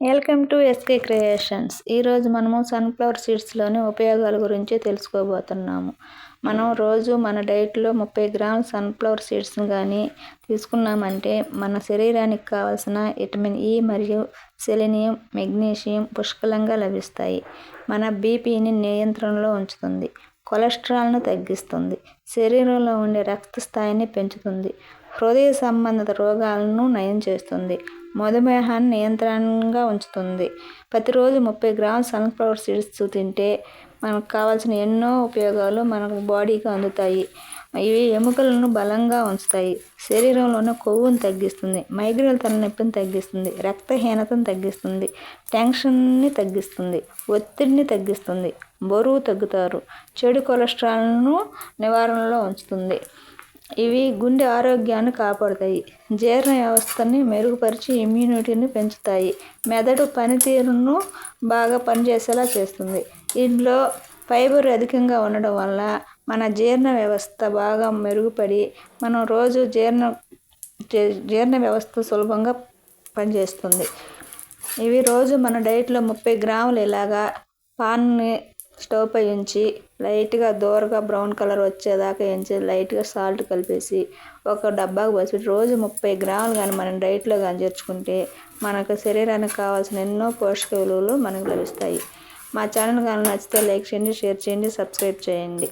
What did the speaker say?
Welcome to SK creations. ఈరోజు మనము sunflower సీడ్స్లోని ఉపయోగాల గురించి తెలుసుకోబోతున్నాము. మనం రోజు మన డైట్లో ముప్పై గ్రాముల సన్ఫ్లవర్ సీడ్స్ని కానీ తీసుకున్నామంటే మన శరీరానికి కావాల్సిన విటమిన్ ఈ మరియు సెలినియం మెగ్నీషియం పుష్కలంగా లభిస్తాయి. మన బీపీని నియంత్రణలో ఉంచుతుంది. కొలెస్ట్రాల్ను తగ్గిస్తుంది. శరీరంలో ఉండే రక్త స్థాయిని పెంచుతుంది. హృదయ సంబంధిత రోగాలను నయం చేస్తుంది. మధుమేహాన్ని నియంత్రణగా ఉంచుతుంది. ప్రతిరోజు ముప్పై గ్రాముల సన్ఫ్లవర్ సీడ్స్ తింటే మనకు కావాల్సిన ఎన్నో ఉపయోగాలు మనకు బాడీకి అందుతాయి. ఇవి ఎముకలను బలంగా ఉంచుతాయి. శరీరంలోని కొవ్వును తగ్గిస్తుంది. మైగ్రేన్ తలనొప్పిని తగ్గిస్తుంది. రక్తహీనతను తగ్గిస్తుంది. టెన్షన్ని తగ్గిస్తుంది. ఒత్తిడిని తగ్గిస్తుంది. బరువు తగ్గుతారు. చెడు కొలెస్ట్రాల్ను నివారణలో ఉంచుతుంది. ఇవి గుండె ఆరోగ్యాన్ని కాపాడుతాయి. జీర్ణ వ్యవస్థని మెరుగుపరిచి ఇమ్యూనిటీని పెంచుతాయి. మెదడు పనితీరును బాగా పనిచేసేలా చేస్తుంది. ఇందులో ఫైబర్ అధికంగా ఉండడం వల్ల మన జీర్ణ వ్యవస్థ బాగా మెరుగుపడి మనం రోజు జీర్ణ జీర్ణ వ్యవస్థ సులభంగా పనిచేస్తుంది. ఇవి రోజు మన డైట్లో ముప్పై గ్రాములు ఇలాగా పాన్ని స్టవ్ పై ఉంచి లైట్గా దూరగా బ్రౌన్ కలర్ వచ్చేదాకా ఎంచి లైట్గా సాల్ట్ కలిపేసి ఒక డబ్బాకు పోసి రోజు ముప్పై గ్రాములు కానీ మనం డైట్లో కానీ చేర్చుకుంటే మనకు శరీరానికి కావాల్సిన ఎన్నో పోషక విలువలు మనకు లభిస్తాయి. మా ఛానల్ కానీ నచ్చితే లైక్ చేయండి షేర్ చేయండి సబ్స్క్రైబ్ చేయండి.